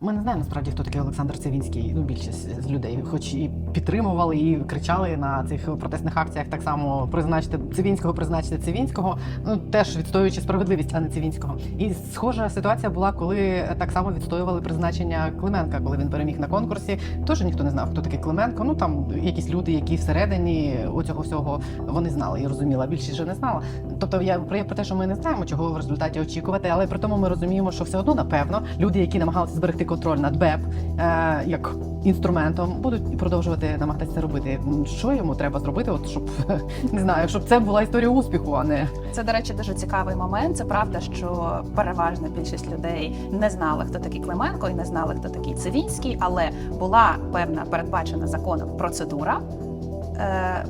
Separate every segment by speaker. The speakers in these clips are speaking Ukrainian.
Speaker 1: Ми не знаємо насправді, хто такий Олександр Цивінський. Ну, більшість з людей, хоч і підтримували, і кричали на цих протестних акціях так само призначити Цивінського, призначити Цивінського, ну теж відстоюючи справедливість, а не Цивінського. І схожа ситуація була, коли так само відстоювали призначення Клименка, коли він переміг на конкурсі. Теж ніхто не знав, хто такий Клименко. Ну там якісь люди, які всередині оцього всього вони знали і розуміли, а більшість же не знала. Тобто я про те, що ми не знаємо, чого в результаті очікувати, але при тому ми розуміємо, що все одно напевно люди, які намагалися зберегти контроль над БЕП як інструментом, будуть продовжувати намагатися робити. Що йому треба зробити? От щоб не знаю, щоб це була історія успіху, а не
Speaker 2: Це, до речі, дуже цікавий момент. Це правда, що переважна більшість людей не знали, хто такий Клименко, і не знали, хто такий Цивінський, але була певна передбачена законом процедура, е,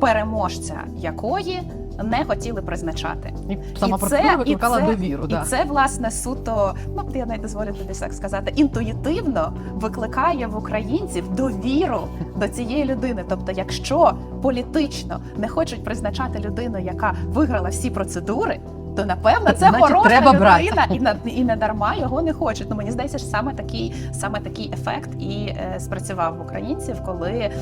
Speaker 2: переможця якої не хотіли призначати.
Speaker 1: і сама
Speaker 2: І це-
Speaker 1: викликала
Speaker 2: і це-
Speaker 1: довіру.
Speaker 2: І
Speaker 1: да.
Speaker 2: це власне суто, ну я навіть дозволю тобі так сказати, інтуїтивно викликає в українців довіру до цієї людини. Тобто, якщо політично не хочуть призначати людину, яка виграла всі процедури. То напевно це
Speaker 1: Значить,
Speaker 2: хороша
Speaker 1: треба брати.
Speaker 2: людина, і на і не дарма його не хочуть. Ну мені здається, що саме такий саме такий ефект і е, спрацював в українців, коли е,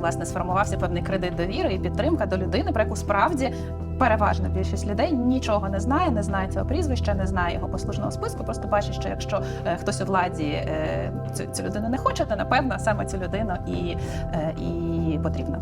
Speaker 2: власне сформувався певний кредит довіри і підтримка до людини, про яку справді переважна більшість людей нічого не знає, не знає цього прізвища, не знає його послужного списку. Просто бачить, що якщо е, хтось у владі е, цю, цю людину не хоче, то напевно саме цю людину і, е, і потрібно.